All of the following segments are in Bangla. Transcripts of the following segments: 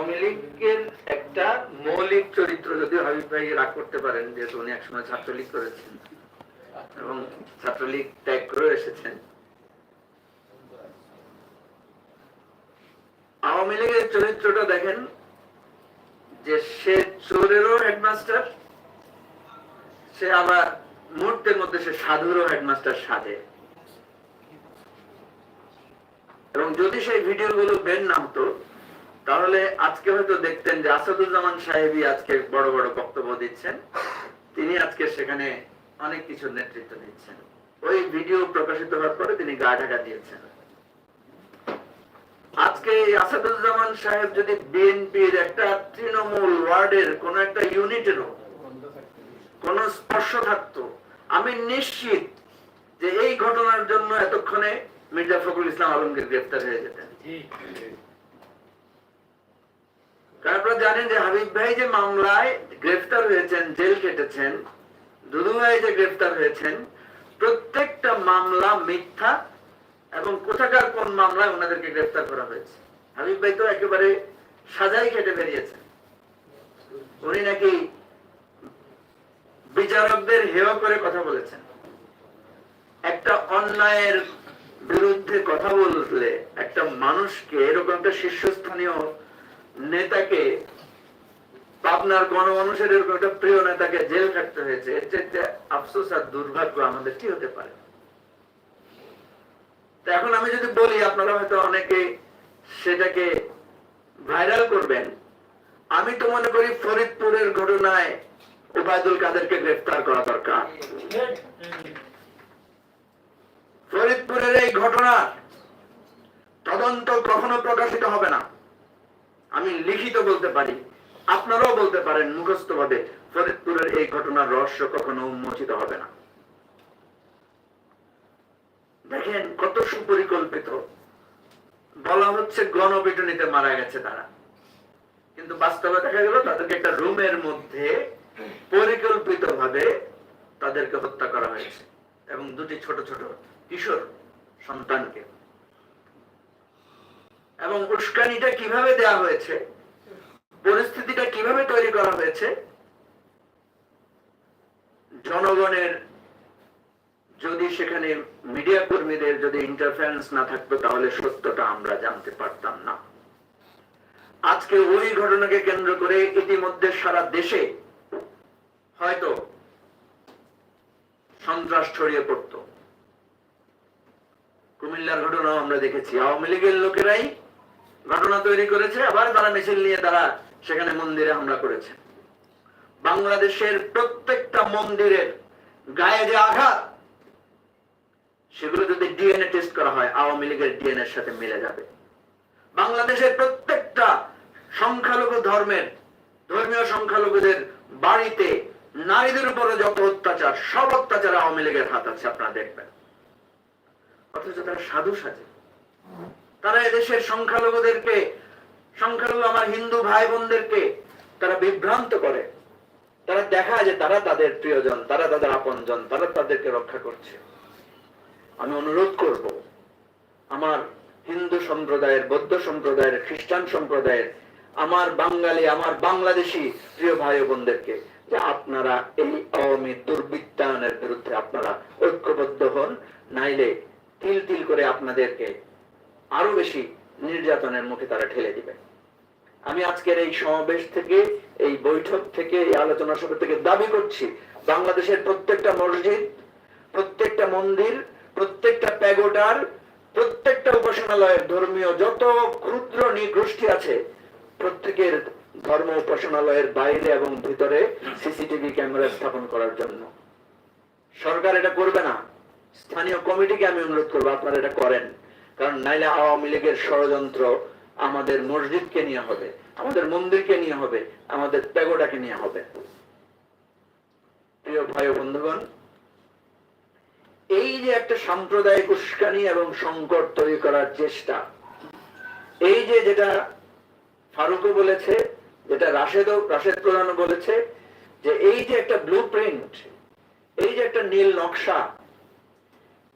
আওয়ামী লীগের একটা মৌলিক চরিত্র যদিও হাবিব ভাই রাগ করতে পারেন, যেহেতু উনি একসময় ছাত্রলীগ করেছেন এবং ছাত্রলীগ ত্যাগ করে এসেছেন, আওয়ামী লীগের চরিত্রটা দেখেন যে সে চোরেরও হেডমাস্টার, সে আবার মুহূর্তের মধ্যে সে সাধুরও হেডমাস্টার সাজে এবং যদি সেই ভিডিও গুলো বের না হতো তাহলে আজকে হয়তো দেখতেন যে আসাদুজ্জামান সাহেবই আজকে বড় বড় বক্তব্য দিচ্ছেন। তিনি আজকে সেখানে অনেক কিছু নেতৃত্ব দিচ্ছেন। ওই ভিডিও প্রকাশিত হওয়ার পরে তিনি গা ঢাকা দিয়েছেন। আজকে আসাদুজ্জামান সাহেব যদি বিএনপির একটা তৃণমূল ওয়ার্ডের কোন একটা ইউনিটেরও কোন স্পর্শ থাকতো আমি নিশ্চিত যে এই ঘটনার জন্য এতক্ষণে মির্জা ফখরুল ইসলাম আলমগীর গ্রেফতার হয়ে যেতেন। আপনারা জানেন যে হাবিব ভাই যে মামলায় গ্রেফতার হয়েছেন, জেল কেটেছেন দুদু ভাই যে গ্রেফতার হয়েছেন, প্রত্যেকটা মামলা মিথ্যা এবং কোথাকার কোন মামলায় ওনাদেরকে গ্রেফতার করা হয়েছে? হাবিব ভাই তো একেবারে সাজাই কেটে বেরিয়েছেন উনি নাকি বিচারকদের হেয় করে কথা বলেছেন। একটা অন্যায়ের বিরুদ্ধে কথা বললে একটা মানুষকে এরকম একটা শীর্ষস্থানীয় নেতাকে পাবনার গণমানুষের এরকম একটা প্রিয় নেতাকে জেল খাটতে হয়েছে, এর চাইতে আফসোস আর দুর্ভাগ্য আমাদের কি হতে পারে। এখন আমি যদি বলি, আপনারা হয়তো অনেকে সেটাকে ভাইরাল করবেন। আমি তো মনে করি ফরিদপুরের ঘটনায় ওবায়দুল কাদেরকে গ্রেফতার করা দরকার। ফরিদপুরের এই ঘটনা তদন্ত কখনো প্রকাশিত হবে না। আমি লিখিত বলতে পারি। আপনারাও বলতে পারেন মুখস্থ ভাবে ফরিদপুরের এই ঘটনার রহস্য কখনো উন্মোচিত হবে না। দেখেন কত সুপরিকল্পিত। বলা হচ্ছে গণপিটুনিতে মারা গেছে তারা। কিন্তু বাস্তবে দেখা গেল তাদেরকে একটা রুমের মধ্যে পরিকল্পিত ভাবে তাদেরকে হত্যা করা হয়েছে। এবং দুটি ছোট ছোট কিশোর সন্তানকে। এবং উস্কানিটা কীভাবে দেয়া হয়েছে? পরিস্থিতিটা কীভাবে তৈরি করা হয়েছে? জনগণের যদি সেখানে মিডিয়া কর্মীদের যদি ইন্টারফারেন্স না থাকতো, তাহলে সত্যটা আমরা জানতে পারতাম না। আজকে ওই ঘটনাকে কেন্দ্র করে ইতিমধ্যে সারা দেশে হয়তো সন্ত্রাস ছড়িয়ে পড়তো। কুমিল্লার ঘটনাও আমরা দেখেছি। আওয়ামী লীগের লোকেরাই ঘটনা তৈরি করেছে, আবার তারা মিছিল নিয়ে তারা সেখানে মন্দিরে হামলা করেছে। বাংলাদেশের প্রত্যেকটা মন্দিরের গায়ে যে আঘাত, সেগুলো যদি ডিএনএ টেস্ট করা হয়, আওয়ামী লীগের ডিএনএ সাথে মিলে যাবে। বাংলাদেশের প্রত্যেকটা সংখ্যালঘু ধর্মের, ধর্মীয় সংখ্যালঘুদের বাড়িতে নারীদের উপরে যত অত্যাচার, সব অত্যাচার আওয়ামী লীগের হাত আছে, আপনারা দেখবেন। অথচ তারা সাধু সাজে। তারা এদেশের সংখ্যালঘুদেরকে, সংখ্যালঘু আমার হিন্দু ভাই বোনদেরকে তারা বিভ্রান্ত করে। তারা দেখা যে তারা তাদের প্রিয়জন, তারা তাদের আপনজন, তারা তাদেরকে রক্ষা করছে। আমি অনুরোধ করব, আমার হিন্দু সম্প্রদায়ের, বৌদ্ধ সম্প্রদায়ের, খ্রিস্টান সম্প্রদায়ের, আমার বাঙালি, আমার বাংলাদেশি প্রিয় ভাই বোনদেরকে যে আপনারা এই আওয়ামী দুর্বৃত্তায়নের বিরুদ্ধে আপনারা ঐক্যবদ্ধ হন, নাইলে তিল তিল করে আপনাদেরকে আরও বেশি নির্যাতনের মুখে তারা ঠেলে দিবে। আমি আজকের এই সমাবেশ থেকে, এই বৈঠক থেকে, এই আলোচনা সভা থেকে দাবি করছি, বাংলাদেশের প্রত্যেকটা মসজিদ, প্রত্যেকটা মন্দির, প্রত্যেকটা প্যাগোডার, প্রত্যেকটা উপাসনালয়ের ধর্মীয় যত ক্ষুদ্র নিগোষ্ঠী আছে, প্রত্যেকের ধর্ম উপাসনালয়ের বাইরে এবং ভিতরে সিসিটিভি ক্যামেরা স্থাপন করার জন্য। সরকার এটা করবে না। স্থানীয় কমিটিকে আমি অনুরোধ করব, আপনারা এটা করেন। কারণ নাইলে আওয়ামী লীগের ষড়যন্ত্র আমাদের মসজিদকে নিয়ে হবে, আমাদের মন্দিরকে নিয়ে হবে, আমাদের প্যাগোডাকে নিয়ে হবে। প্রিয় ভাই বন্ধুগণ, এই যে একটা সাম্প্রদায়িক উস্কানি এবং সংকট তৈরি করার চেষ্টা, এই যে যেটা ফারুকও বলেছে, যেটা রাশেদও, রাশেদ প্রধানও বলেছে, যে এই যে একটা ব্লু প্রিন্ট এই যে একটা নীল নকশা,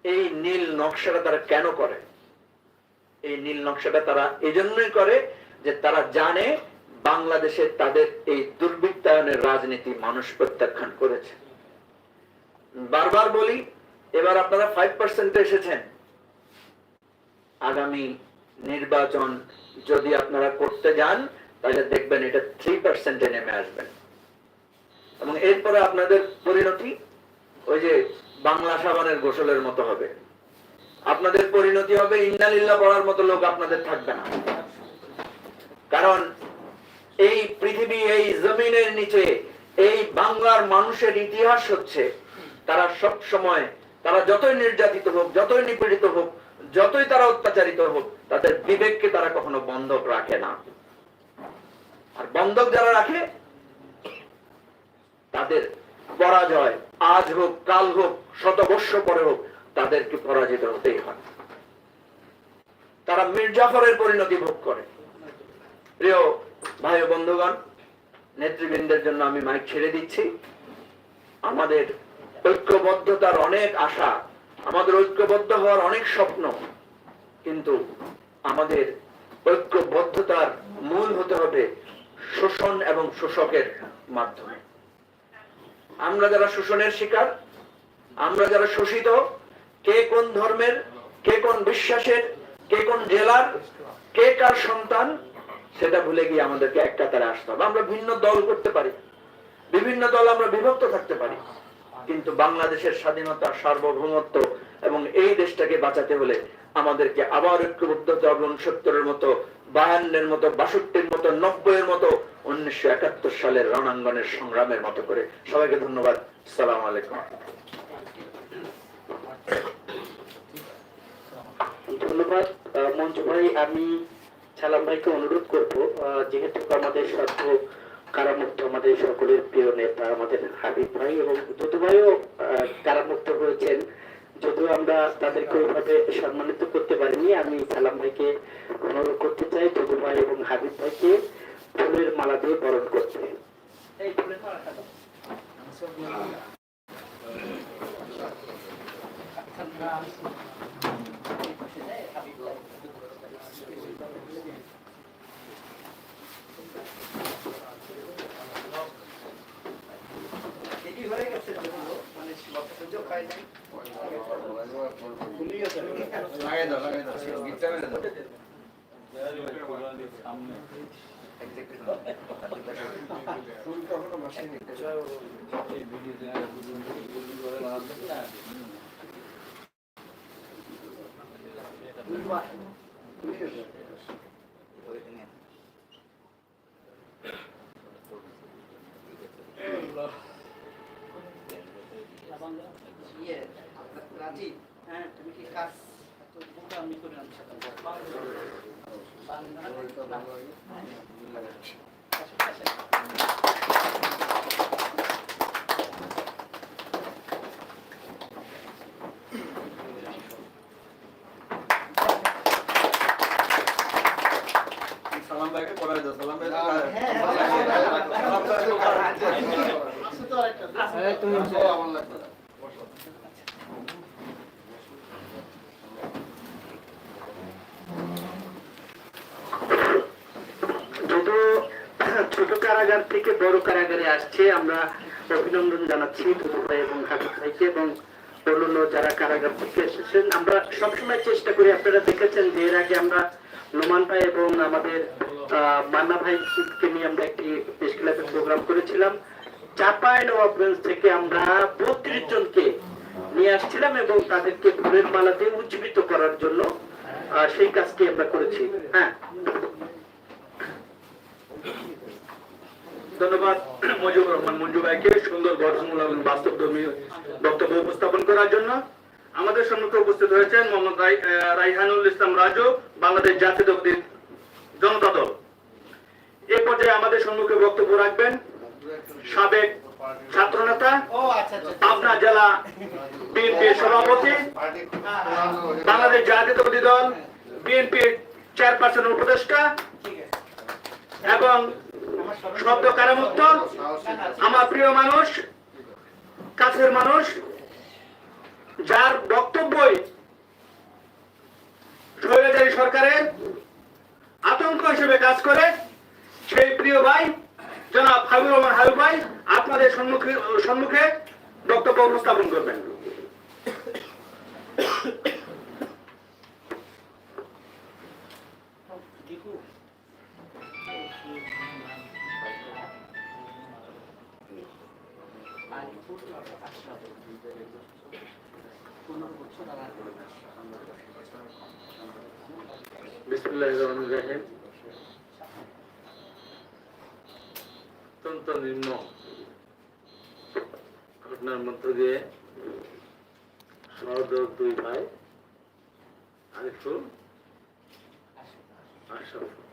এই নীল নকশাটা তারা কেন করে? এই নীল নকশাটা তারা এই জন্যই করে যে তারা জানে বাংলাদেশে তাদের এই দুর্বৃত্তায়নের রাজনীতি মানুষ প্রত্যাখ্যান করেছে। বারবার বলি, এবার আপনারা ফাইভ পার্সেন্টে এসেছেন। আগামী নির্বাচন যদি আপনারা করতে যান, তাহলে দেখবেন এটা থ্রি পার্সেন্টে নেমে আসবেন। এবং এরপরে আপনাদের পরিণতি, ওই যে বাংলা সাবানের গোসলের মতো হবে। আপনাদের পরিণতি হবে ইন্নালিল্লাহ পড়ার মতো লোক আপনাদের থাকবে না। কারণ এই পৃথিবী, এই জমিনের নিচে, এই বাংলার মানুষের ইতিহাস হচ্ছে, তারা সব সময়, তারা যতই নির্যাতিত হোক, যতই নিপীড়িত হোক, যতই তারা অত্যাচারিত হোক, তাদের বিবেককে তারা কখনো বন্ধক রাখে না। আর বন্ধক যারা রাখে, তাদের পরাজয় আজ হোক, কাল হোক শত বর্ষ পরে হোক তাদেরকে পরাজিত হতেই হয় তারা মির্জাফরের পরিণতি ভোগ করে। প্রিয় ভাই বন্ধুগণ, নেতৃবৃন্দের জন্য আমি মাইক ছেড়ে দিচ্ছি। আমাদের ঐক্যবদ্ধতার অনেক আশা, আমাদের ঐক্যবদ্ধ হওয়ার অনেক স্বপ্ন, কিন্তু আমাদের ঐক্যবদ্ধতার মূল হতে হবে শোষণ এবং শোষকের মাধ্যমে। আমরা যারা শোষণের শিকার, আমরা যারা শোষিত কে কোন ধর্মের, কে কোন বিশ্বাসের, কে কোন জেলার, কে কার সন্তান, সেটা ভুলে গিয়ে আমাদেরকে এক কাতারে আসতে হবে। আমরা ভিন্ন দল করতে পারি। বিভিন্ন দল আমরা বিভক্ত থাকতে পারি। কিন্তু বাংলাদেশের স্বাধীনতা, সার্বভৌমত্ব এবং এই দেশটাকে বাঁচাতে হলে আমাদেরকে আবার ঐক্যবদ্ধ হতে হবে উনসত্তরের মতো, বায়ান্নের মতো, বাষট্টির মতো, নব্বইয়ের মতো উনিশশো একাত্তর সালের রণাঙ্গনের সংগ্রামের মতো করে। সবাইকে ধন্যবাদ। সালাম আলাইকুম। ধন্যবাদ মঞ্জু ভাই। আমি সালাম ভাইকে অনুরোধ করব যেহেতু আমাদের সাধ্য কারামুক্ত আমাদের সকলের প্রিয় নেতা, আমাদের হাবিব ভাই এবং যদু ভাইও কারামুক্ত হয়েছেন। যদিও আমরা তাদেরকে ওইভাবে সম্মানিত করতে পারিনি, আমি সালাম ভাইকে অনুরোধ করতে চাই যদু ভাই এবং হাবিব ভাইকে ফুলের মালা দিয়ে বরণ করতে। লাগাই দাও গিটটা মেরে দাও ইয়ে, রাজীব, হ্যাঁ, তুমি কি কাজ তো বোকামি করে আনছো? আসো, আসো। সালাম ভাইকে পড়াই দাও সালাম ভাই হ্যাঁ, সালাম ভাই আসো তো আরেকটা। আমার লাগবে না। যত ছোট কারাগার থেকে বড় কারাগারে আসছে। আমরা অভিনন্দন জানাচ্ছি এবং ভাইকে এবং অন্যান্য যারা কারাগার থেকে এসেছেন। আমরা সবসময় চেষ্টা করি, আপনারা দেখেছেন যে এর আগে আমরা নোমান ভাই এবং আমাদের মান্না ভাইকে নিয়ে আমরা একটি প্রেস ক্লাবের প্রোগ্রাম করেছিলাম। চাপাই নবাবগঞ্জ থেকে আমরা বত্রিশ জনকে নিয়ে আসছিলাম এবং তাদেরকে ফুলের মালা দিয়ে উজ্জীবিত করার জন্য সেই কাজটি আমরা করেছি। হ্যাঁ ধন্যবাদ মজিবুর রহমান মঞ্জু ভাইকে সুন্দর গঠনমূলক বাস্তবধর্মী বক্তব্য উপস্থাপন করার জন্য। আমাদের সম্মুখে উপস্থিত হয়েছেন মোহাম্মদ রাইহানুল ইসলাম রাজু বাংলাদেশ জাতীয়তাবাদী জনতা দল। এ পর্যায়ে আমাদের সম্মুখে বক্তব্য রাখবেন সাবেক ছাত্রনেতা ও, আচ্ছা, আচ্ছা, আচ্ছা। পাবনা জেলা বিএনপি সভাপতি বাংলাদেশ জাতীয়তাবাদী দল বিএনপির চেয়ারপারসন উপদেষ্টা এবং শব্দ কারামুক্ত আমার প্রিয় মানুষ, কাছের মানুষ, যার বক্তব্যই স্বৈরাচারী সরকারের আতঙ্ক হিসেবে কাজ করে, সেই প্রিয় ভাই, জনাব হাবিবুর রহমান হাবিব ভাই, আপনাদের সম্মুখে সম্মুখে বক্তব্য উপস্থাপন করবেন। অত্যন্ত নিম্ন ঘটনার মধ্য দিয়ে সহদর দুই ভাই আরিফুল আশরাফুল